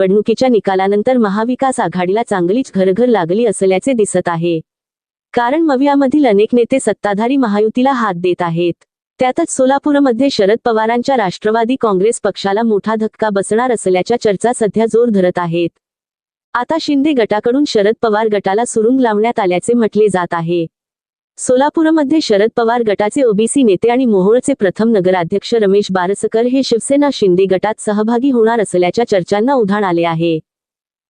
निवडणुकीच्या निकालानंतर महाविकास आघाडीला चांगलीच घरघर लागली असल्याचे दिसत आहे. कारण मवियामधील अनेक नेते सत्ताधारी महायुतीला हात देत आहेत. त्यातच सोलापूरमध्ये शरद पवारांच्या राष्ट्रवादी काँग्रेस पक्षाला मोठा धक्का बसणार असल्याच्या चर्चा सध्या जोर धरत आहेत. आता शिंदे गटाकडून शरद पवार गटाला सुरुंग लावण्यात आल्याचे म्हटले जात आहे. सोलापूरमध्ये शरद पवार गटाचे ओबीसी नेते आणि मोहोळचे प्रथम नगराध्यक्ष रमेश बारसकर हे शिवसेना शिंदे गटात सहभागी होणार असल्याच्या चर्चांना उधाण आले आहे.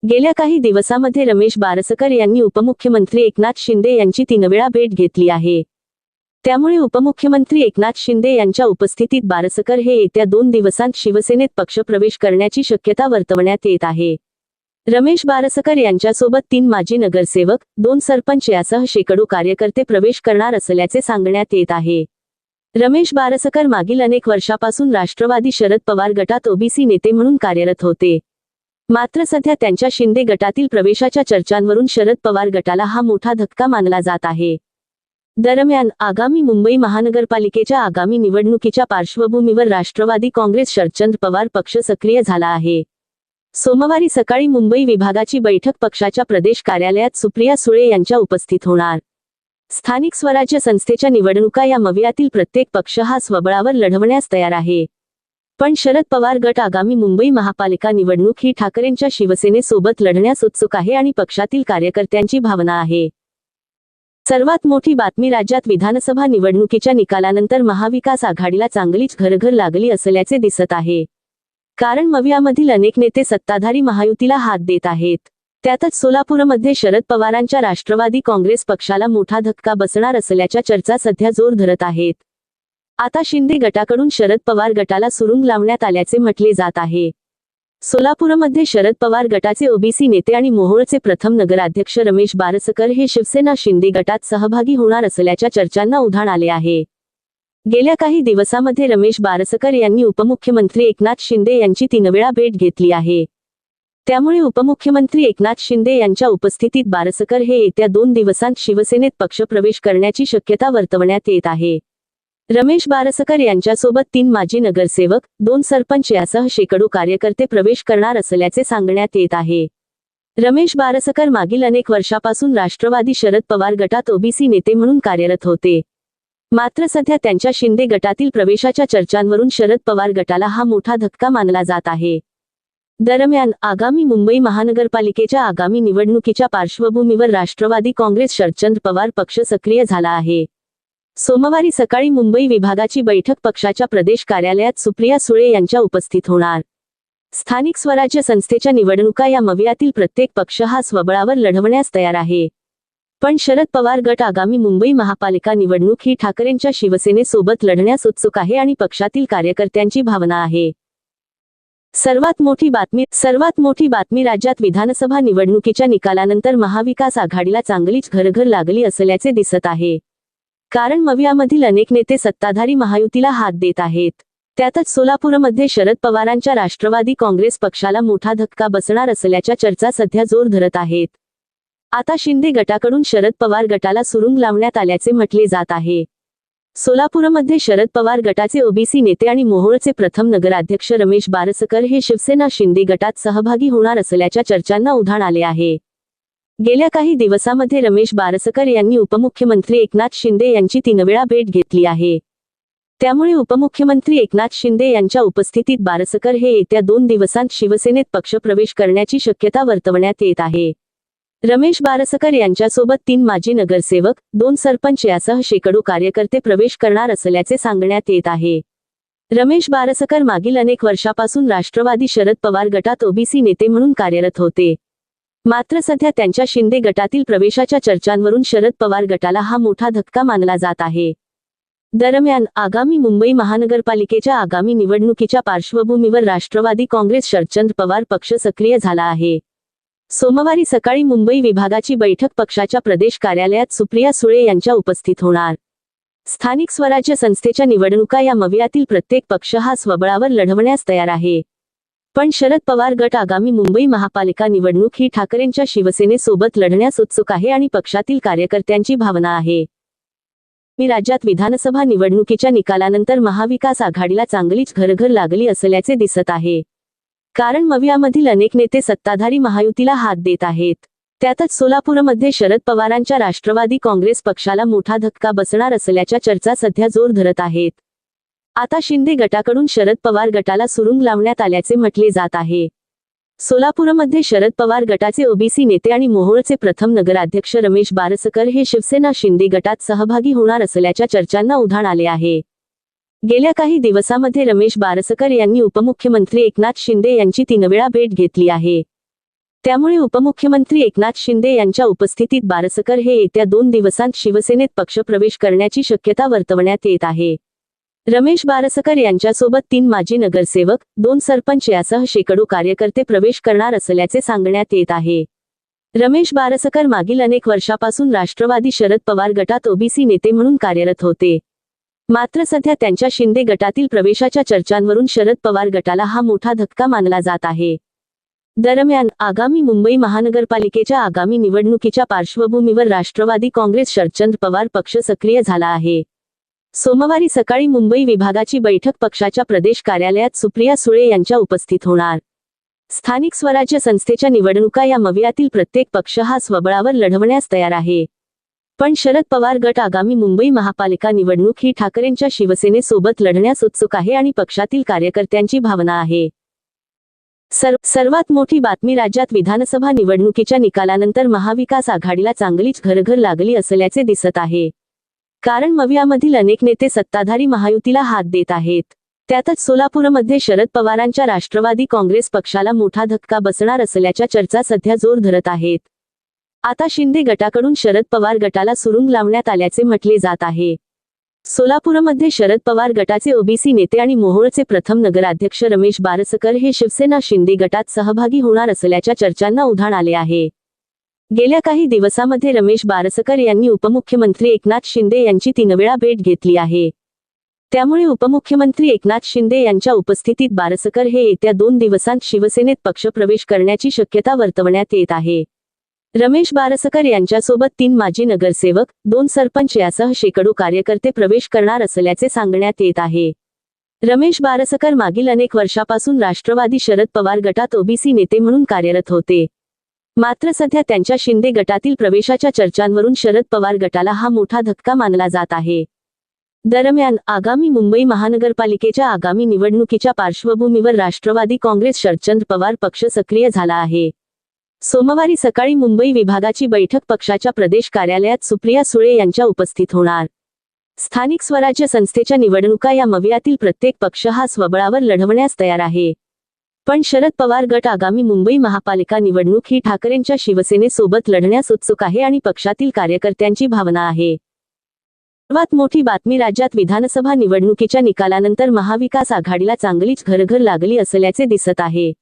गेल्या काही दिवसामध्ये रमेश बारसकर यांनी उपमुख्यमंत्री एकनाथ शिंदे यांची तीन वेळा भेट घेतली आहे. त्यामुळे उपमुख्यमंत्री एकनाथ शिंदे यांच्या उपस्थितीत बारसकर हे येत्या दोन दिवसांत शिवसेनेत पक्षप्रवेश करण्याची शक्यता वर्तवण्यात येत आहे. रमेश बारसकर यांच्यासोबत तीन माजी नगरसेवक दोन सरपंच यासह शेकडो कार्यकर्ते प्रवेश करणार असल्याचे सांगण्यात येत आहे. रमेश बारसकर मागील अनेक वर्षापासून राष्ट्रवादी शरद पवार गटात ओबीसी नेते म्हणून कार्यरत होते. मात्र सध्या त्यांच्या शिंदे गटातील प्रवेशाच्या चर्चांवरून शरद पवार गटाला हा मोठा धक्का मानला जात आहे. दरम्यान आगामी मुंबई महानगरपालिकेच्या आगामी निवडणुकीच्या पार्श्वभूमीवर राष्ट्रवादी काँग्रेस शरदचंद्र पवार पक्ष सक्रिय झाला आहे. सोमवारी सकाळी मुंबई विभागाची बैठक पक्षाच्या प्रदेश कार्यालयात सुप्रिया सुळे यांच्या उपस्थित होणार. स्थानिक स्वराज्य संस्थेच्या निवडणुका या मवियातील प्रत्येक पक्ष हा स्वबळावर लढवण्यास तयार आहे. पण शरद पवार गट आगामी मुंबई महापालिका निवडणूक ही ठाकरेंच्या शिवसेनेसोबत लढण्यास उत्सुक आहे आणि पक्षातील कार्यकर्त्यांची भावना आहे. सर्वात मोठी बातमी राज्यात विधानसभा निवडणुकीच्या निकालानंतर महाविकास आघाडीला चांगलीच घरघर लागली असल्याचे दिसत आहे. कारण मवियामधील अनेक नेते सत्ताधारी महायुतीला हात देत आहेत. त्यातच सोलापूरमध्ये शरद पवारांच्या राष्ट्रवादी काँग्रेस पक्षाला मोठा धक्का बसणार असल्याच्या चर्चा सध्या जोर धरत आहेत. आता शिंदे गटाकडून शरद पवार गटाला सुरुंग लावण्यात आल्याचे म्हटले जात आहे. सोलापूरमध्ये शरद पवार गटाचे ओबीसी नेते आणि मोहोळचे प्रथम नगराध्यक्ष रमेश बारसकर हे शिवसेना शिंदे गटात सहभागी होणार असल्याच्या चर्चांना उधाण आले आहे. गेल्या काही दिवसामध्ये रमेश बारसकर यांनी उपमुख्यमंत्री एकनाथ शिंदे यांची तीन वेळा भेट घेतली आहे. त्यामुळे उपमुख्यमंत्री एकनाथ शिंदे यांच्या उपस्थितीत बारसकर हे येत्या दोन दिवसांत शिवसेनेत पक्षप्रवेश करण्याची शक्यता वर्तवण्यात येत आहे. रमेश बारसकर यांच्यासोबत तीन माजी नगरसेवक दोन सरपंच यासह शेकडो कार्यकर्ते प्रवेश करणार असल्याचे सांगण्यात येत आहे. रमेश बारसकर मागील अनेक वर्षापासून राष्ट्रवादी शरद पवार गटात ओबीसी नेते म्हणून कार्यरत होते. मात्र सध्या त्यांच्या शिंदे गटातील प्रवेशाच्या चर्चांवरून शरद पवार गटाला हा मोठा धक्का मानला जात आहे. दरम्यान आगामी मुंबई महानगरपालिकेच्या आगामी निवडणुकीच्या पार्श्वभूमीवर राष्ट्रवादी काँग्रेस शरदचंद्र पवार पक्ष सक्रिय झाला आहे. सोमवारी सकाळी मुंबई विभागाची बैठक पक्षाच्या प्रदेश कार्यालयात सुप्रिया सुळे यांच्या उपस्थित होणार. स्थानिक स्वराज्य संस्थेच्या निवडणुका या मवियातील प्रत्येक पक्ष हा स्वबळावर लढवण्यास तयार आहे. पण शरद पवार गट आगामी मुंबई महापालिका निवडणूक ही ठाकरेंच्या शिवसेनेसोबत लढण्यास उत्सुक आहे आणि पक्षातील कार्यकर्त्यांची भावना आहे. सर्वात मोठी बातमी सर्वात मोठी बातमी राज्यात विधानसभा निवडणुकीच्या निकालानंतर महाविकास आघाडीला चांगलीच घरघर लागली असल्याचे दिसत आहे. कारण मवियामधील अनेक नेते सत्ताधारी महायुतीला हात देत आहेत. त्यातच सोलापूरमध्ये शरद पवारांच्या राष्ट्रवादी काँग्रेस पक्षाला मोठा धक्का बसणार असल्याच्या चर्चा सध्या जोर धरत आहेत. आता शिंदे गटाकडून शरद पवार गटाला सुरुंग लावण्यात आल्याचे म्हटले जात आहे. सोलापूरमध्ये शरद पवार गटाचे ओबीसी नेते आणि मोहोळचे प्रथम नगराध्यक्ष रमेश बारसकर हे शिवसेना शिंदे गटात सहभागी होणार असल्याच्या चर्चांना उधाण आले आहे. गेल्या काही दिवसामध्ये रमेश बारसकर यांनी उपमुख्यमंत्री एकनाथ शिंदे यांची तीन वेळा भेट घेतली आहे. त्यामुळे उपमुख्यमंत्री एकनाथ शिंदे यांच्या उपस्थितीत बारसकर हे येत्या दोन दिवसांत शिवसेनेत पक्षप्रवेश करण्याची शक्यता वर्तवण्यात येत आहे. रमेश बारसकर यांच्यासोबत तीन माजी नगरसेवक दोन सरपंच यासह शेकडो कार्यकर्ते प्रवेश करणार असल्याचे सांगण्यात येत आहे. रमेश बारसकर मागील अनेक वर्षापासून राष्ट्रवादी शरद पवार गटात ओबीसी नेते म्हणून कार्यरत होते. मात्र सध्या त्यांच्या शिंदे गटातील प्रवेशाच्या चर्चांवरून शरद पवार गटाला हा मोठा धक्का मानला जात आहे. दरम्यान आगामी मुंबई महानगरपालिकेच्या आगामी निवडणुकीच्या पार्श्वभूमीवर राष्ट्रवादी काँग्रेस शरदचंद्र पवार पक्ष सक्रिय झाला आहे. सोमवारी सकाळी मुंबई विभागाची बैठक पक्षाच्या प्रदेश कार्यालयात सुप्रिया सुळे यांच्या उपस्थित होणार. स्थानिक स्वराज्य संस्थेच्या निवडणुका या मवियातील प्रत्येक पक्ष हा स्वबळावर लढवण्यास तयार आहे. पण शरद पवार गट आगामी मुंबई महापालिका निवडणूक ही ठाकरेंच्या शिवसेनेसोबत लढण्यास उत्सुक आहे आणि पक्षातील कार्यकर्त्यांची भावना आहे. मी राज्यात विधानसभा निवडणुकीच्या निकालानंतर महाविकास आघाडीला चांगलीच घरघर लागली असल्याचे दिसत आहे. कारण मवियामधील अनेक नेते सत्ताधारी महायुतीला हात देत आहेत. त्यातच सोलापूरमध्ये शरद पवारांच्या राष्ट्रवादी काँग्रेस पक्षाला मोठा धक्का बसणार असल्याच्या चर्चा सध्या जोर धरत आहेत. आता शिंदे गटाकडून शरद पवार गटाला सुरुंग लावण्यात आल्याचे म्हटले जात आहे. सोलापूरमध्ये शरद पवार गटाचे ओबीसी नेते आणि मोहोळचे प्रथम नगराध्यक्ष रमेश बारसकर हे शिवसेना शिंदे गटात सहभागी होणार असल्याच्या चर्चांना उधाण आले आहे. गेल्या काही दिवसामध्ये रमेश बारसकर यांनी उपमुख्यमंत्री एकनाथ शिंदे यांची तीन वेळा भेट घेतली आहे. त्यामुळे उपमुख्यमंत्री एकनाथ शिंदे यांच्या उपस्थितीत बारसकर हे येत्या दोन दिवसांत शिवसेनेत पक्षप्रवेश करण्याची शक्यता वर्तवण्यात येत आहे. रमेश बारसकर यांच्यासोबत तीन माजी नगरसेवक दोन सरपंच यासह शेकडो कार्यकर्ते प्रवेश करणार असल्याचे सांगण्यात येत आहे. रमेश बारसकर मागील अनेक वर्षापासून राष्ट्रवादी शरद पवार गटात ओबीसी नेते म्हणून कार्यरत होते. मात्र सध्या त्यांच्या शिंदे गटातील प्रवेशाच्या चर्चांवरून शरद पवार गटाला हा मोठा धक्का मानला जात आहे. दरम्यान आगामी मुंबई महानगरपालिकेच्या आगामी निवडणुकीच्या पार्श्वभूमीवर राष्ट्रवादी काँग्रेस शरदचंद्र पवार पक्ष सक्रिय झाला आहे. सोमवारी सकाळी मुंबई विभागाची बैठक पक्षाच्या प्रदेश कार्यालयात सुप्रिया सुळे यांच्या उपस्थित होणार. स्थानिक स्वराज्य संस्थेच्या निवडणुका या मवियातील प्रत्येक पक्ष हा स्वबळावर लढवण्यास तयार आहे. पण शरद पवार गट आगामी मुंबई महापालिका निवडणूक ही ठाकरेंच्या शिवसेनेसोबत लढण्यास उत्सुक आहे आणि पक्षातील कार्यकर्त्यांची भावना आहे. सर सर्वात मोठी बातमी राज्यात विधानसभा निवडणुकीच्या निकालानंतर महाविकास आघाडीला चांगलीच घरघर लागली असल्याचे दिसत आहे. कारण मवियामधील अनेक नेते सत्ताधारी महायुतीला हात देत आहेत. त्यातच सोलापूरमध्ये शरद पवारांच्या राष्ट्रवादी काँग्रेस पक्षाला मोठा धक्का बसणार असल्याच्या चर्चा सध्या जोर धरत आहेत. आता शिंदे गटाकडून शरद पवार गटाला सुरुंग लावण्यात आल्याचे म्हटले जात आहे. सोलापूरमध्ये शरद पवार गटाचे ओबीसी नेते आणि मोहोळचे प्रथम नगराध्यक्ष रमेश बारसकर हे शिवसेना शिंदे गटात सहभागी होणार असल्याच्या चर्चांना उधाण आले आहे. गेल्या काही दिवसामध्ये रमेश बारसकर यांनी उपमुख्यमंत्री एकनाथ शिंदे यांची तीन वेळा भेट घेतली आहे. त्यामुळे उपमुख्यमंत्री एकनाथ शिंदे यांच्या उपस्थितीत बारसकर हे येत्या दोन दिवसांत शिवसेनेत पक्षप्रवेश करण्याची शक्यता वर्तवण्यात येत आहे. रमेश बारसकर यांच्यासोबत तीन माजी नगरसेवक दोन सरपंच यासह शेकडो कार्यकर्ते प्रवेश करणार असल्याचे सांगण्यात येत आहे. रमेश बारसकर मागील अनेक वर्षापासून राष्ट्रवादी शरद पवार गटात ओबीसी नेते म्हणून कार्यरत होते. मात्र सध्या त्यांच्या शिंदे गटातील प्रवेशाच्या चर्चांवरून शरद पवार गटाला हा मोठा धक्का मानला जात आहे. दरम्यान आगामी मुंबई महानगरपालिकेच्या आगामी निवडणुकीच्या पार्श्वभूमीवर राष्ट्रवादी काँग्रेस शरदचंद्र पवार पक्ष सक्रिय झाला आहे. सोमवारी सकाळी मुंबई विभागाची बैठक पक्षाच्या प्रदेश कार्यालयात सुप्रिया सुळे यांच्या उपस्थित होणार. स्थानिक स्वराज्य संस्थेच्या निवडणुका या मवियातील प्रत्येक पक्ष हा स्वबळावर लढवण्यास तयार आहे. पण शरद पवार गट आगामी मुंबई महापालिका निवडणूक ही ठाकरेंच्या शिवसेनेसोबत लढण्यास उत्सुक आहे आणि पक्षातील कार्यकर्त्यांची भावना आहे. सर्वात मोठी बातमी राज्यात विधानसभा निवडणुकीच्या निकालानंतर महाविकास आघाडीला चांगलीच घरघर लागली असल्याचे दिसत आहे.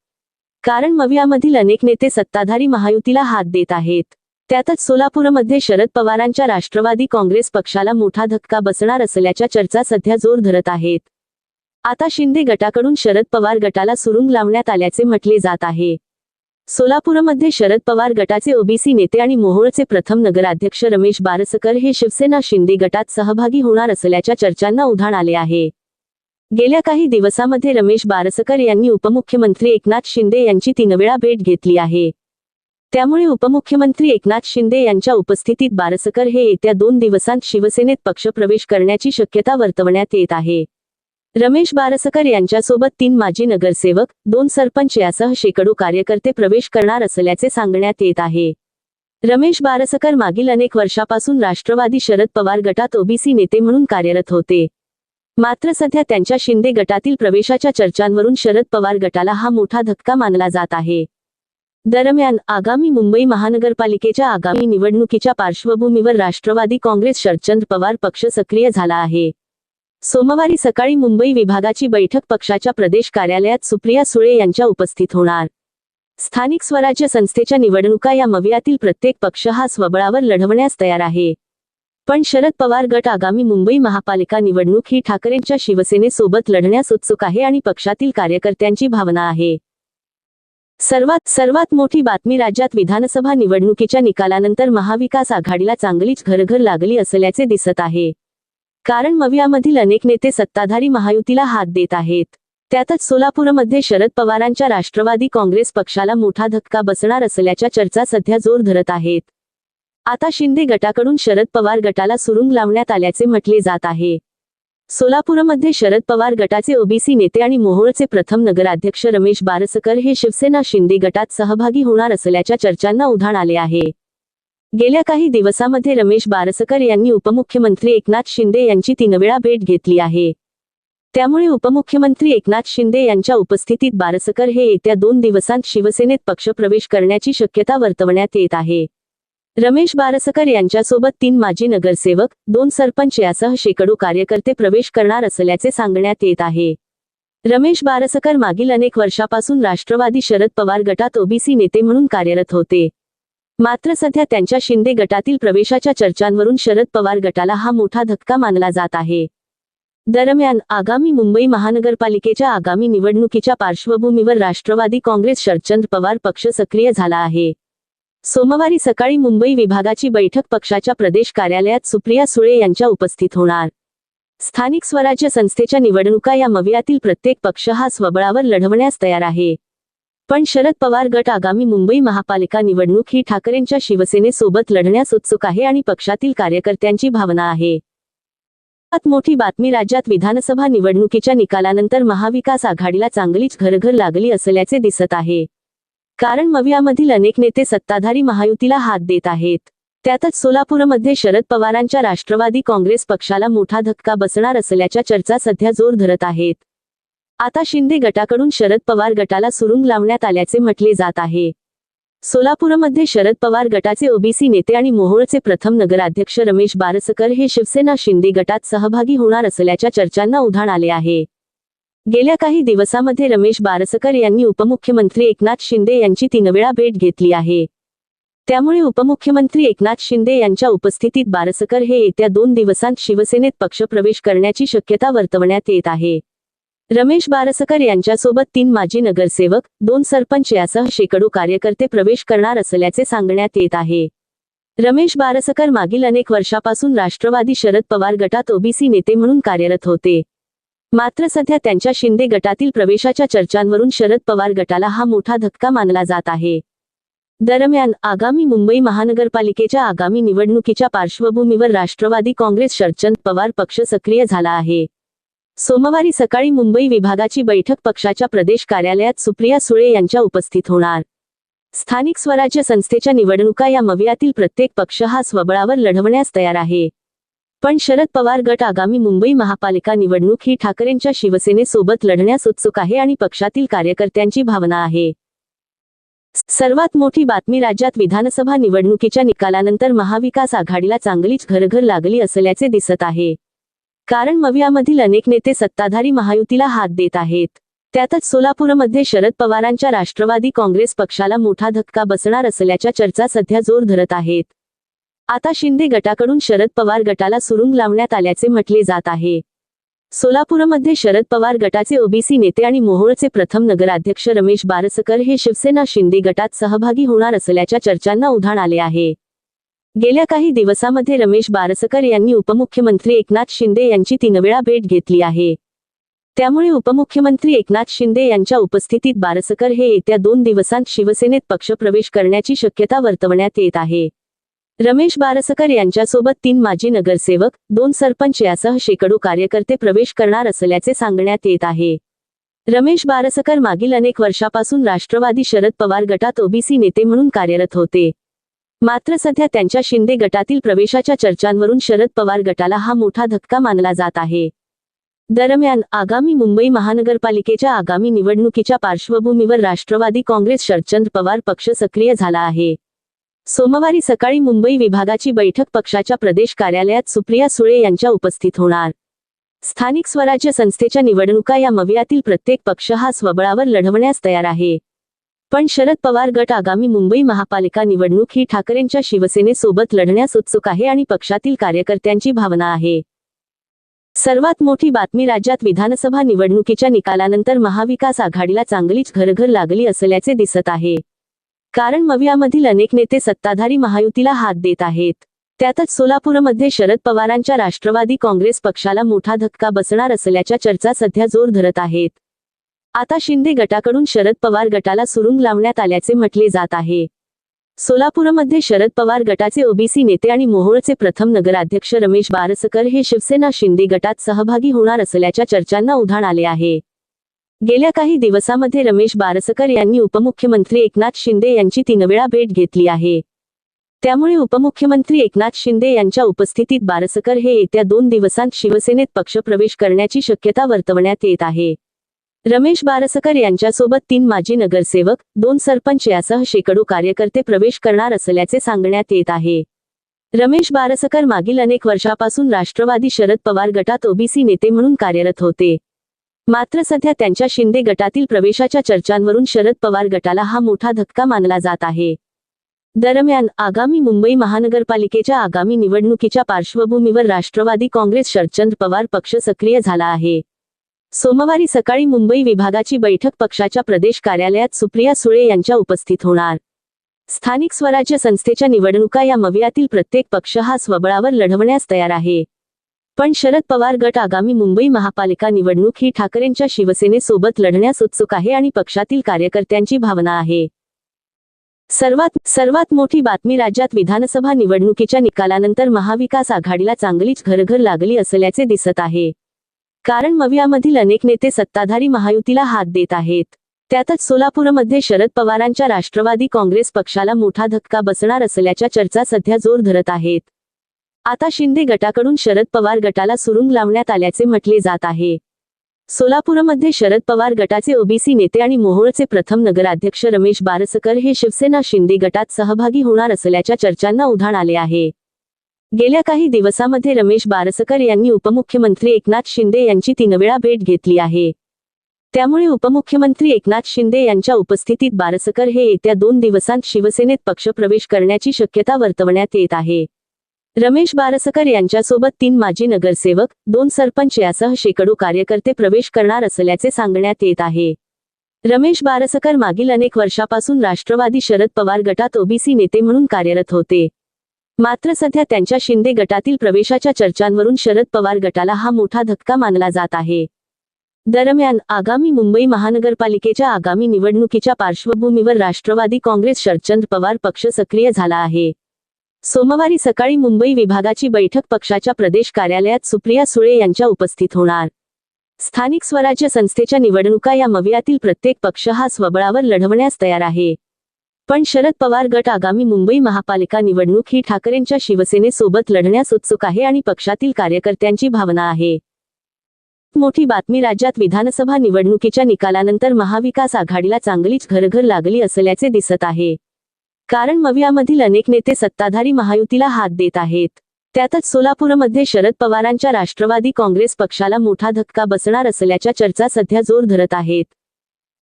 कारण मवियामधील अनेक नेते सत्ताधारी महायुतीला हात देत आहेत. त्यातच सोलापूरमध्ये शरद पवारांच्या राष्ट्रवादी काँग्रेस पक्षाला मोठा धक्का बसणार असल्याच्या चर्चा सध्या जोर धरत आहेत. आता शिंदे गटाकडून शरद पवार गटाला सुरुंग लावण्यात आल्याचे म्हटले जात आहे. सोलापूरमध्ये शरद पवार गटाचे ओबीसी नेते आणि मोहोळचे प्रथम नगराध्यक्ष रमेश बारसकर हे शिवसेना शिंदे गटात सहभागी होणार असल्याच्या चर्चांना उधाण आले आहे. गेल्या काही दिवसामध्ये रमेश बारसकर यांनी उपमुख्यमंत्री एकनाथ शिंदे यांची तीन वेळा भेट घेतली आहे. त्यामुळे उपमुख्यमंत्री एकनाथ शिंदे यांच्या उपस्थितीत बारसकर हे येत्या दोन दिवसांत शिवसेनेत पक्षप्रवेश करण्याची शक्यता वर्तवण्यात येत आहे. रमेश बारसकर यांच्यासोबत तीन माजी नगरसेवक दोन सरपंच यासह शेकडो कार्यकर्ते प्रवेश करणार असल्याचे सांगण्यात येत आहे. रमेश बारसकर मागील अनेक वर्षापासून राष्ट्रवादी शरद पवार गटात ओबीसी नेते म्हणून कार्यरत होते. मात्र सध्या त्यांच्या शिंदे गटातील प्रवेशाच्या चर्चांवरून शरद पवार गटाला हा मोठा धक्का मानला जात आहे. दरम्यान आगामी मुंबई महानगरपालिकेच्या आगामी निवडणुकीच्या पार्श्वभूमीवर राष्ट्रवादी काँग्रेस शरदचंद्र पवार पक्ष सक्रिय झाला आहे. सोमवारी सकाळी मुंबई विभागाची बैठक पक्षाच्या प्रदेश कार्यालयात सुप्रिया सुळे यांच्या उपस्थित होणार. स्थानिक स्वराज्य संस्थेच्या निवडणुका या मवियातील प्रत्येक पक्ष हा स्वबळावर लढवण्यास तयार आहे. पण शरद पवार गट आगामी मुंबई महापालिका निवडणूक ही ठाकरेंच्या शिवसेनेसोबत लढण्यास उत्सुक आहे आणि पक्षातील कार्यकर्त्यांची भावना आहे. सर्वात सर्वात मोठी बातमी राज्यात विधानसभा निवडणुकीच्या निकालानंतर महाविकास आघाडीला चांगलीच घरघर लागली असल्याचे दिसत आहे. कारण मवियामधील अनेक नेते सत्ताधारी महायुतीला हात देत आहेत. त्यातच सोलापूरमध्ये शरद पवारांच्या राष्ट्रवादी काँग्रेस पक्षाला मोठा धक्का बसणार असल्याच्या चर्चा सध्या जोर धरत आहेत. आता शिंदे गटाकडून शरद पवार गटाला सुरुंग लावण्यात आल्याचे म्हटले जात आहे. सोलापूरमध्ये शरद पवार गटाचे ओबीसी नेते आणि मोहोळचे प्रथम नगराध्यक्ष रमेश बारसकर हे शिवसेना शिंदे गटात सहभागी होणार असल्याच्या चर्चांना उधाण आले आहे. गेल्या काही दिवसामध्ये रमेश बारसकर यांनी उपमुख्यमंत्री एकनाथ शिंदे यांची तीन वेळा भेट घेतली आहे. त्यामुळे उपमुख्यमंत्री एकनाथ शिंदे यांच्या उपस्थितीत बारसकर हे येत्या दोन दिवसांत शिवसेनेत पक्षप्रवेश करण्याची शक्यता वर्तवण्यात येत आहे. रमेश बारसकर यांच्यासोबत तीन माजी नगरसेवक दोन सरपंच यासह शेकडो कार्यकर्ते प्रवेश करणार असल्याचे सांगण्यात येत आहे. रमेश बारसकर मागील अनेक वर्षापासून राष्ट्रवादी शरद पवार गटात ओबीसी नेते म्हणून कार्यरत होते. मात्र सध्या त्यांच्या शिंदे गटातील प्रवेशाच्या चर्चांवरून शरद पवार गटाला हा मोठा धक्का मानला जात आहे. दरम्यान आगामी मुंबई महानगरपालिकेच्या आगामी निवडणुकीच्या पार्श्वभूमीवर राष्ट्रवादी काँग्रेस शरदचंद्र पवार पक्ष सक्रिय झाला आहे. सोमवारी सकाळी मुंबई विभागाची बैठक पक्षाच्या प्रदेश कार्यालयात सुप्रिया सुळे यांच्या उपस्थित होणार. स्थानिक स्वराज्य संस्थेच्या निवडणुका या मवियातील प्रत्येक पक्ष हा स्वबळावर लढवण्यास तयार आहे. पण शरद पवार गट आगामी मुंबई महापालिका निवडणूक ही ठाकरेंच्या शिवसेनेसोबत लढण्यास उत्सुक आहे आणि पक्षातील कार्यकर्त्यांची भावना आहे. सर्वात मोठी बातमी राज्यात विधानसभा निवडणुकीच्या निकालानंतर महाविकास आघाडीला चांगलीच घरघर लागली असल्याचे दिसत आहे. कारण मवियामधील अनेक नेते सत्ताधारी महायुतीला हात देत आहेत. त्यातच सोलापूरमध्ये शरद पवारांच्या राष्ट्रवादी काँग्रेस पक्षाला मोठा धक्का बसणार असल्याच्या चर्चा सध्या जोर धरत आहेत. आता शिंदे गटाकडून शरद पवार गटाला सुरुंग लावण्यात आल्याचे म्हटले जात आहे. सोलापूरमध्ये शरद पवार गटाचे ओबीसी नेते आणि मोहोळचे प्रथम नगराध्यक्ष रमेश बारसकर हे शिवसेना शिंदे गटात सहभागी होणार असल्याच्या चर्चांना उधाण आले आहे. गेल्या काही दिवसामध्ये रमेश बारसकर यांनी उपमुख्यमंत्री एकनाथ शिंदे यांची तीन वेळा भेट घेतली आहे. त्यामुळे उपमुख्यमंत्री एकनाथ शिंदे यांच्या उपस्थितीत बारसकर हे येत्या दोन दिवसांत शिवसेनेत पक्षप्रवेश करण्याची शक्यता वर्तवण्यात येत आहे. रमेश बारसकर यांच्यासोबत तीन माजी नगरसेवक दोन सरपंच यासह शेकडो कार्यकर्ते प्रवेश करणार असल्याचे सांगण्यात येत आहे. रमेश बारसकर मागील अनेक वर्षापासून राष्ट्रवादी शरद पवार गटात ओबीसी नेते म्हणून कार्यरत होते. मात्र सध्या त्यांच्या शिंदे गटातील प्रवेशाच्या चर्चांवरून शरद पवार गटाला हा मोठा धक्का मानला जात आहे. दरम्यान आगामी मुंबई महानगरपालिकेच्या आगामी निवडणुकीच्या पार्श्वभूमीवर राष्ट्रवादी काँग्रेस शरचंद पवार पक्ष सक्रिय झाला आहे. सोमवारी सकाळी मुंबई विभागाची बैठक पक्षाच्या प्रदेश कार्यालयात सुप्रिया सुळे यांच्या उपस्थित होणार. स्थानिक स्वराज्य संस्थेच्या निवडणुका या मवियातील प्रत्येक पक्ष हा स्वबळावर लढवण्यास तयार आहे. पण शरद पवार गट आगामी मुंबई महापालिका निवडणूक ही ठाकरेंच्या शिवसेनेसोबत लढण्यास उत्सुक आहे आणि पक्षातील कार्यकर्त्यांची भावना आहे. सर्वात मोठी बातमी राज्यात विधानसभा निवडणुकीच्या निकालानंतर महाविकास आघाडीला चांगलीच घरघर लागली असल्याचे दिसत आहे. कारण मवियामधील अनेक नेते सत्ताधारी महायुतीला हात देत आहेत. त्यातच सोलापूरमध्ये शरद पवारांच्या राष्ट्रवादी काँग्रेस पक्षाला मोठा धक्का बसणार असल्याच्या चर्चा सध्या जोर धरत आहेत. आता शिंदे गटाकडून शरद पवार गटाला सुरुंग लावण्यात आल्याचे म्हटले जात आहे. सोलापूरमध्ये शरद पवार गटाचे ओबीसी नेते आणि मोहोळचे प्रथम नगराध्यक्ष रमेश बारसकर हे शिवसेना शिंदे गटात सहभागी होणार असल्याच्या चर्चांना उधाण आले आहे. गेल्या काही दिवसामध्ये रमेश बारसकर यांनी उपमुख्यमंत्री एकनाथ शिंदे यांची तीन वेळा भेट घेतली आहे. त्यामुळे उपमुख्यमंत्री एकनाथ शिंदे यांच्या उपस्थितीत बारसकर हे येत्या दोन दिवसांत शिवसेनेत पक्षप्रवेश करण्याची शक्यता वर्तवण्यात येत आहे. रमेश बारसकर यांच्यासोबत तीन माजी नगरसेवक दोन सरपंच यासह शेकडो कार्यकर्ते प्रवेश करणार असल्याचे सांगण्यात येत आहे. रमेश बारसकर मागील अनेक वर्षापासून राष्ट्रवादी शरद पवार गटात ओबीसी नेते म्हणून कार्यरत होते. मात्र सध्या त्यांच्या शिंदे गटातील प्रवेशाच्या चर्चांवरून शरद पवार गटाला हा मोठा धक्का मानला जात आहे. दरम्यान आगामी मुंबई महानगरपालिकेच्या आगामी निवडणुकीच्या पार्श्वभूमीवर राष्ट्रवादी काँग्रेस शरदचंद्र पवार पक्ष सक्रिय झाला आहे. सोमवारी सकाळी मुंबई विभागाची बैठक पक्षाच्या प्रदेश कार्यालयात सुप्रिया सुळे यांच्या उपस्थित होणार. स्थानिक स्वराज्य संस्थेच्या निवडणुका या मवियातील प्रत्येक पक्ष हा स्वबळावर लढवण्यास तयार आहे. पण शरद पवार गट आगामी मुंबई महापालिका निवडणूक ही ठाकरेंच्या शिवसेनेसोबत लढण्यास उत्सुक आहे आणि पक्षातील कार्यकर्त्यांची भावना आहे. सर्वात मोठी बातमी राज्यात विधानसभा निवडणुकीच्या निकालानंतर महाविकास आघाडीला चांगलीच घरघर लागली असल्याचे दिसत आहे. कारण मवियामधील अनेक नेते सत्ताधारी महायुतीला हात देत आहेत. त्यातच सोलापूरमध्ये शरद पवारांच्या राष्ट्रवादी काँग्रेस पक्षाला मोठा धक्का बसणार असल्याच्या चर्चा सध्या जोर धरत आहेत. आता शिंदे गटाकडून शरद पवार गटाला सुरुंग लावण्यात आल्याचे म्हटले जात आहे. सोलापूरमध्ये शरद पवार गटाचे ओबीसी नेते आणि मोहोळचे प्रथम नगराध्यक्ष रमेश बारसकर हे शिवसेना शिंदे गटात सहभागी होणार असल्याच्या चर्चांना उधाण आले आहे. गेल्या काही दिवसामध्ये रमेश बारसकर यांनी उपमुख्यमंत्री एकनाथ शिंदे यांची तीन वेळा भेट घेतली आहे. त्यामुळे उपमुख्यमंत्री एकनाथ शिंदे यांच्या उपस्थितीत बारसकर हे येत्या दोन दिवसांत शिवसेनेत पक्षप्रवेश करण्याची शक्यता वर्तवण्यात येत आहे. रमेश बारसकर यांच्यासोबत तीन माजी नगरसेवक दोन सरपंच यासह शेकडो कार्यकर्ते प्रवेश करणार असल्याचे सांगण्यात येत आहे. रमेश बारसकर मागील अनेक वर्षापासून राष्ट्रवादी शरद पवार गटात ओबीसी नेते म्हणून कार्यरत होते. मात्र सध्या त्यांच्या शिंदे गटातील प्रवेशाच्या चर्चांवरून शरद पवार गटाला हा मोठा धक्का मानला जात आहे. दरम्यान आगामी मुंबई महानगरपालिकेच्या आगामी निवडणुकीच्या पार्श्वभूमीवर राष्ट्रवादी काँग्रेस शरदचंद्र पवार पक्ष सक्रिय झाला आहे. सोमवारी सकाळी मुंबई विभागाची बैठक पक्षाच्या प्रदेश कार्यालयात सुप्रिया सुळे यांच्या उपस्थित होणार. स्थानिक स्वराज्य संस्थेच्या निवडणुका या मवियातील प्रत्येक पक्ष हा स्वबळावर लढवण्यास तयार आहे. पण शरद पवार गट आगामी मुंबई महापालिका निवडणूक ही ठाकरेंच्या शिवसेनेसोबत लढण्यास उत्सुक आहे आणि पक्षातील कार्यकर्त्यांची भावना आहे. सर्वात सर्वात मोठी बातमी राज्यात विधानसभा निवडणुकीच्या निकालानंतर महाविकास आघाडीला चांगलीच घरघर लागली असल्याचे दिसत आहे. कारण मवियामधील अनेक नेते सत्ताधारी महायुतीला हात देत आहेत. त्यातच सोलापूरमध्ये शरद पवारांच्या राष्ट्रवादी काँग्रेस पक्षाला मोठा धक्का बसणार असल्याच्या चर्चा सध्या जोर धरत आहेत. आता शिंदे गटाकडून शरद पवार गटाला सुरुंग लावण्यात आल्याचे म्हटले जात आहे. सोलापूरमध्ये शरद पवार गटाचे ओबीसी नेते आणि मोहोळचे प्रथम नगराध्यक्ष रमेश बारसकर हे शिवसेना शिंदे गटात सहभागी होणार असल्याच्या चर्चांना उधाण आले आहे. गेल्या काही दिवसामध्ये रमेश बारसकर यांनी उपमुख्यमंत्री एकनाथ शिंदे यांची तीन वेळा भेट घेतली आहे. त्यामुळे उपमुख्यमंत्री एकनाथ शिंदे यांच्या उपस्थितीत बारसकर हे येत्या दोन दिवसांत शिवसेनेत पक्षप्रवेश करण्याची शक्यता वर्तवण्यात येत आहे. रमेश बारसकर यांच्यासोबत तीन माजी नगरसेवक दोन सरपंच यासह शेकडो कार्यकर्ते प्रवेश करणार असल्याचे सांगण्यात येत आहे. रमेश बारसकर मागील अनेक वर्षापासून राष्ट्रवादी शरद पवार गटात ओबीसी नेते म्हणून कार्यरत होते. मात्र सध्या त्यांच्या शिंदे गटातील प्रवेशाच्या चर्चांवरून शरद पवार गटाला हा मोठा धक्का मानला जात आहे. दरम्यान आगामी मुंबई महानगरपालिकेच्या आगामी निवडणुकीच्या पार्श्वभूमीवर राष्ट्रवादी काँग्रेस शरदचंद्र पवार पक्ष सक्रिय झाला आहे. सोमवारी सकाळी मुंबई विभागाची बैठक पक्षाच्या प्रदेश कार्यालयात सुप्रिया सुळे यांच्या उपस्थित होणार. स्थानिक स्वराज्य संस्थेच्या निवडणुका या मवियातील प्रत्येक पक्ष हा स्वबळावर लढवण्यास तयार आहे. पण शरद पवार गट आगामी मुंबई महापालिका निवडणूक ही ठाकरेंच्या शिवसेनेसोबत लढण्यास उत्सुक आहे आणि पक्षातील कार्यकर्त्यांची भावना आहे. मोठी बातमी राज्यात विधानसभा निवडणुकीच्या निकालानंतर महाविकास आघाडीला चांगलीच घरघर लागली असल्याचे दिसत आहे. कारण मवियामधील अनेक नेते सत्ताधारी महायुतीला हात देत आहेत. त्यातच सोलापूरमध्ये शरद पवारांच्या राष्ट्रवादी काँग्रेस पक्षाला मोठा धक्का बसणार असल्याच्या चर्चा सध्या जोर धरत आहेत.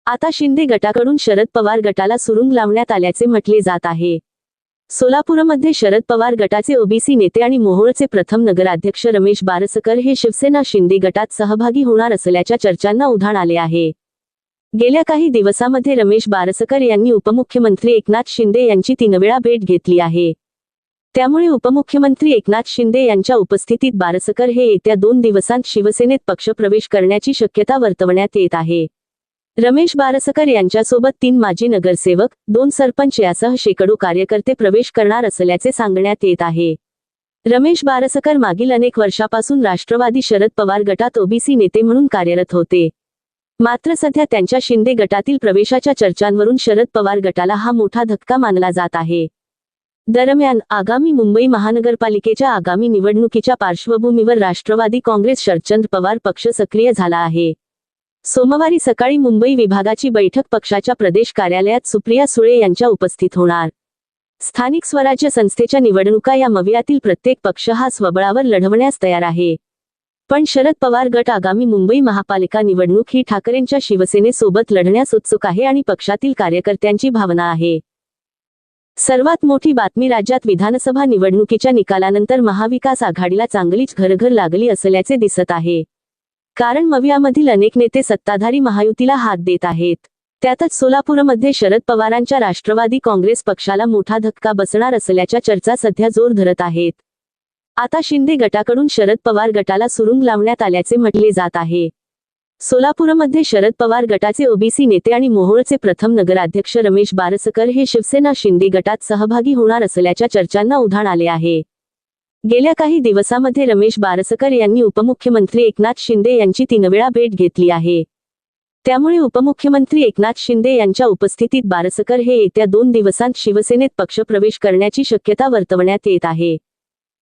आता शिंदे गटाकडून शरद पवार गटाला सुरुंग लावण्यात आल्याचे म्हटले जात आहे. सोलापूरमध्ये शरद पवार गटाचे ओबीसी नेते आणि मोहोळचे प्रथम नगराध्यक्ष रमेश बारसकर हे शिवसेना शिंदे गटात सहभागी होणार असल्याच्या चर्चांना उधाण आले आहे. गेल्या काही दिवसामध्ये रमेश बारसकर यांनी उपमुख्यमंत्री एकनाथ शिंदे यांची तीन वेळा भेट घेतली आहे. त्यामुळे उपमुख्यमंत्री एकनाथ शिंदे यांच्या उपस्थितीत बारसकर हे येत्या दोन दिवसांत शिवसेनेत पक्षप्रवेश करण्याची शक्यता वर्तवण्यात येत आहे. रमेश बारसकर यांच्यासोबत तीन माजी नगरसेवक दोन सरपंच यासह शेकडो कार्यकर्ते प्रवेश करणार असल्याचे सांगण्यात येत आहे. रमेश बारसकर मागील अनेक वर्षापासून राष्ट्रवादी शरद पवार गटात ओबीसी नेते म्हणून कार्यरत होते. मात्र सध्या त्यांच्या शिंदे गटातील प्रवेशाच्या चर्चांवरून शरद पवार गटाला हा मोठा धक्का मानला जात आहे. दरम्यान आगामी मुंबई महानगरपालिकेच्या आगामी निवडणुकीच्या पार्श्वभूमीवर राष्ट्रवादी काँग्रेस शरदचंद्र पवार पक्ष सक्रिय झाला आहे. सोमवारी सकाळी मुंबई विभागाची बैठक पक्षाच्या प्रदेश कार्यालयात सुप्रिया सुळे यांच्या उपस्थित होणार. स्थानिक स्वराज्य संस्थेच्या निवडणुका या मवियातील प्रत्येक पक्ष हा स्वबळावर लढवण्यास तयार आहे. पण शरद पवार गट आगामी मुंबई महापालिका निवडणूक ही ठाकरेंच्या शिवसेनेसोबत लढण्यास उत्सुक आहे आणि पक्षातील कार्यकर्त्यांची भावना आहे. सर्वात मोठी बातमी राज्यात विधानसभा निवडणुकीच्या निकालानंतर महाविकास आघाडीला चांगलीच घरघर लागली असल्याचे दिसत आहे. कारण मवियामधील अनेक नेते सत्ताधारी महायुतीला हात देत आहेत. त्यातच सोलापूरमध्ये शरद पवारांच्या राष्ट्रवादी काँग्रेस पक्षाला मोठा धक्का बसणार असल्याच्या चर्चा सध्या जोर धरत आहेत. आता शिंदे गटाकडून शरद पवार गटाला सुरुंग लावण्यात आल्याचे म्हटले जात आहे. सोलापूरमध्ये शरद पवार गटाचे ओबीसी नेते आणि मोहोळचे प्रथम नगराध्यक्ष रमेश बारसकर हे शिवसेना शिंदे गटात सहभागी होणार असल्याच्या चर्चांना उधाण आले आहे. गेल्या काही दिवसामध्ये रमेश बारसकर यांनी उपमुख्यमंत्री एकनाथ शिंदे यांची तीन वेळा भेट घेतली आहे. त्यामुळे उपमुख्यमंत्री एकनाथ शिंदे यांच्या उपस्थितीत बारसकर हे येत्या दोन दिवसांत शिवसेनेत पक्षप्रवेश करण्याची शक्यता वर्तवण्यात येत आहे.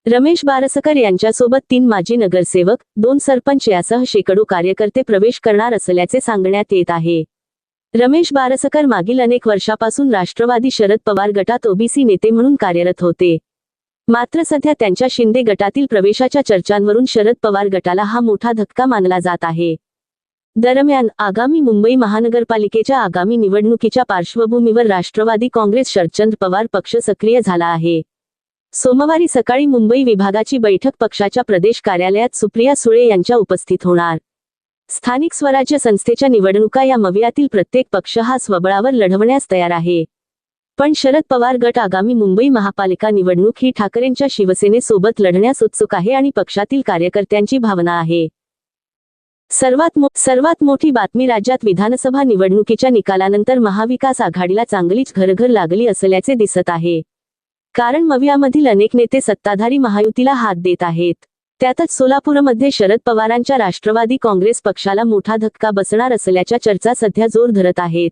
रमेश बारसकर यांच्यासोबत तीन माजी नगरसेवक दोन सरपंच यासह शेकडो कार्यकर्ते प्रवेश करणार असल्याचे सांगण्यात येत आहे. रमेश बारसकर मागील अनेक वर्षापासून राष्ट्रवादी शरद पवार गटात ओबीसी नेते म्हणून कार्यरत होते. मात्र सध्या त्यांच्या शिंदे गटातील प्रवेशाच्या चर्चांवरून शरद पवार गटाला हा मोठा धक्का मानला जात आहे. दरम्यान आगामी मुंबई महानगरपालिकेच्या आगामी निवडणुकीच्या पार्श्वभूमीवर राष्ट्रवादी काँग्रेस शरदचंद्र पवार पक्ष सक्रिय झाला आहे. सोमवारी सकाळी मुंबई विभागाची बैठक पक्षाच्या प्रदेश कार्यालयात सुप्रिया सुळे यांच्या उपस्थित होणार. स्थानिक स्वराज्य संस्थेच्या निवडणुका या मवियातील प्रत्येक पक्ष हा स्वबळावर लढवण्यास तयार आहे. पण शरद पवार गट आगामी मुंबई महापालिका निवडणूक ही ठाकरेंच्या शिवसेनेसोबत लढण्यास उत्सुक आहे आणि पक्षातील कार्यकर्त्यांची भावना आहे. सर्वात मो सर्वात मोठी बातमी राज्यात विधानसभा निवडणुकीच्या निकालानंतर महाविकास आघाडीला चांगलीच घरघर लागली असल्याचे दिसत आहे. कारण मवियामधील अनेक नेते सत्ताधारी महायुतीला हात देत आहेत. त्यातच सोलापूरमध्ये शरद पवारांच्या राष्ट्रवादी काँग्रेस पक्षाला मोठा धक्का बसणार असल्याच्या चर्चा सध्या जोर धरत आहेत.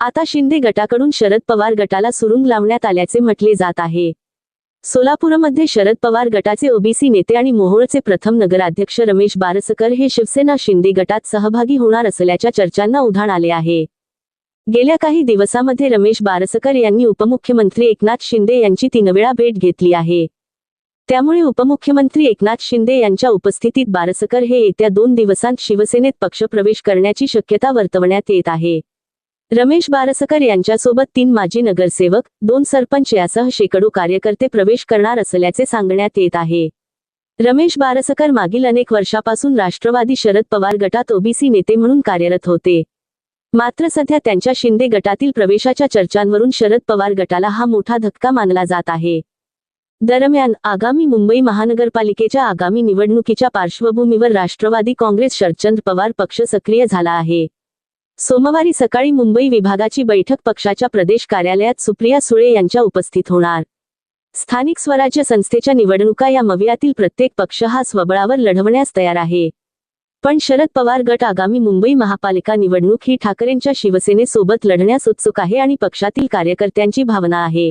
आता शिंदे गटाकडून शरद पवार गटाला सुरुंग लावण्यात आल्याचे म्हटले जात आहे. सोलापूरमध्ये शरद पवार गटाचे ओबीसी नेते आणि मोहोळचे प्रथम नगराध्यक्ष रमेश बारसकर हे शिवसेना शिंदे गटात सहभागी होणार असल्याच्या चर्चांना उधाण आले आहे. गेल्या काही दिवसामध्ये रमेश बारसकर यांनी उपमुख्यमंत्री एकनाथ शिंदे यांची तीन वेळा भेट घेतली आहे. त्यामुळे उपमुख्यमंत्री एकनाथ शिंदे यांच्या उपस्थितीत बारसकर हे येत्या दोन दिवसांत शिवसेनेत पक्षप्रवेश करण्याची शक्यता वर्तवण्यात येत आहे. रमेश बारसकर यांच्यासोबत तीन माजी नगरसेवक दोन सरपंच यासह शेकडो कार्यकर्ते प्रवेश करणार असल्याचे सांगण्यात येत आहे. रमेश बारसकर मागील अनेक वर्षापासून राष्ट्रवादी शरद पवार गटात ओबीसी नेते म्हणून कार्यरत होते. मात्र सध्या त्यांच्या शिंदे गटातील प्रवेशाच्या चर्चांवरून शरद पवार गटाला हा मोठा धक्का मानला जात आहे. दरम्यान आगामी मुंबई महानगरपालिकेच्या आगामी निवडणुकीच्या पार्श्वभूमीवर राष्ट्रवादी काँग्रेस शरदचंद्र पवार पक्ष सक्रिय झाला आहे. सोमवारी सकाळी मुंबई विभागाची बैठक पक्षाच्या प्रदेश कार्यालयात सुप्रिया सुळे यांच्या उपस्थित होणार. स्थानिक स्वराज्य संस्थेच्या निवडणुका या मवियातील प्रत्येक पक्ष हा स्वबळावर लढवण्यास तयार आहे. पण शरद पवार गट आगामी मुंबई महापालिका निवडणूक ही ठाकरेंच्या शिवसेनेसोबत लढण्यास उत्सुक आहे आणि पक्षातील कार्यकर्त्यांची भावना आहे.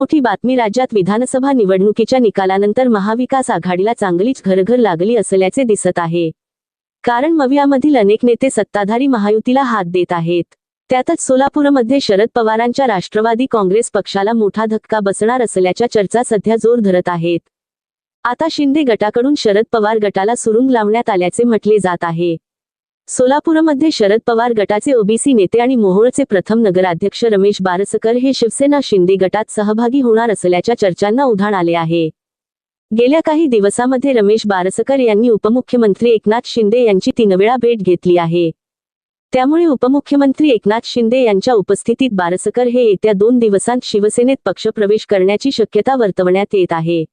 मोठी बातमी राज्यात विधानसभा निवडणुकीच्या निकालानंतर महाविकास आघाडीला चांगलीच घरघर लागली असल्याचे दिसत आहे. कारण मवियामधील अनेक नेते सत्ताधारी महायुतीला हात देत आहेत. त्यातच सोलापूरमध्ये शरद पवारांच्या राष्ट्रवादी काँग्रेस पक्षाला मोठा धक्का बसणार असल्याच्या चर्चा सध्या जोर धरत आहेत. आता शिंदे गटाकडून शरद पवार गटाला सुरुंग लावण्यात आल्याचे म्हटले जात आहे. सोलापूरमध्ये शरद पवार गटाचे ओबीसी नेते आणि मोहोळचे प्रथम नगराध्यक्ष रमेश बारसकर हे शिवसेना शिंदे गटात सहभागी होणार असल्याच्या चर्चांना उधाण आले आहे. गेल्या काही दिवसामध्ये रमेश बारसकर यांनी उपमुख्यमंत्री एकनाथ शिंदे यांची तीन वेळा भेट घेतली आहे. त्यामुळे उपमुख्यमंत्री एकनाथ शिंदे यांच्या उपस्थितीत बारसकर हे येत्या दोन दिवसांत शिवसेनेत पक्षप्रवेश करण्याची शक्यता वर्तवण्यात येत आहे.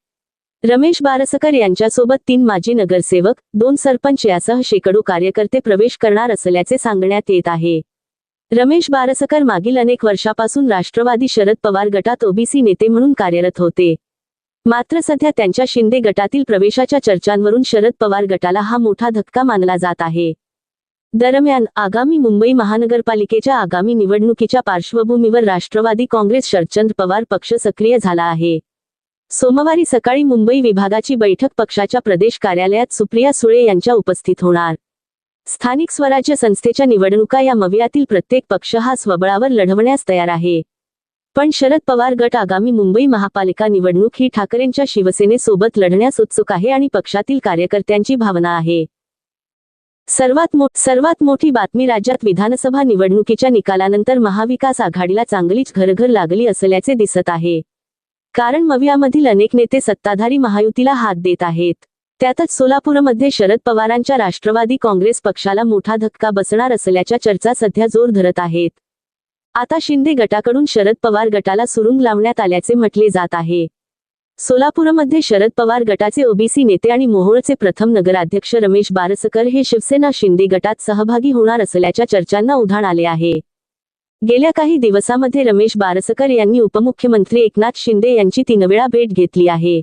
रमेश बारसकर यांच्यासोबत तीन माजी नगरसेवक दोन सरपंच यासह शेकडो कार्यकर्ते प्रवेश करणार असल्याचे सांगण्यात येत आहे. रमेश बारसकर मागील अनेक वर्षापासून राष्ट्रवादी शरद पवार गटात ओबीसी नेते म्हणून कार्यरत होते. मात्र सध्या त्यांच्या शिंदे गटातील प्रवेशाच्या चर्चांवरून शरद पवार गटाला हा मोठा धक्का मानला जात आहे. दरम्यान आगामी मुंबई महानगरपालिकेच्या आगामी निवडणुकीच्या पार्श्वभूमीवर राष्ट्रवादी काँग्रेस शरदचंद्र पवार पक्ष सक्रिय झाला आहे. सोमवारी सकाळी मुंबई विभागाची बैठक पक्षाच्या प्रदेश कार्यालयात सुप्रिया सुळे यांच्या उपस्थित होणार. स्थानिक स्वराज्य संस्थेच्या निवडणुका या मवियातील प्रत्येक पक्ष हा स्वबळावर लढवण्यास तयार आहे. पण शरद पवार गट आगामी मुंबई महापालिका निवडणूक ही ठाकरेंच्या शिवसेनेसोबत लढण्यास उत्सुक आहे आणि पक्षातील कार्यकर्त्यांची भावना आहे. सर्वात मो सर्वात मोठी बातमी राज्यात विधानसभा निवडणुकीच्या निकालानंतर महाविकास आघाडीला चांगलीच घरघर लागली असल्याचे दिसत आहे. कारण मवियामधील अनेक नेते सत्ताधारी महायुतीला हात देत आहेत. त्यातच सोलापूरमध्ये शरद पवारांच्या राष्ट्रवादी काँग्रेस पक्षाला मोठा धक्का बसणार असल्याच्या चर्चा सध्या जोर धरत आहेत. आता शिंदे गटाकडून शरद पवार गटाला सुरुंग लावण्यात आल्याचे म्हटले जात आहे. सोलापूरमध्ये शरद पवार गटाचे ओबीसी नेते आणि मोहोळचे प्रथम नगराध्यक्ष रमेश बारसकर हे शिवसेना शिंदे गटात सहभागी होणार असल्याच्या चर्चांना उधाण आले आहे. गेल्या काही दिवसामध्ये रमेश बारसकर यांनी उपमुख्यमंत्री एकनाथ शिंदे यांची तीन वेळा भेट घेतली आहे.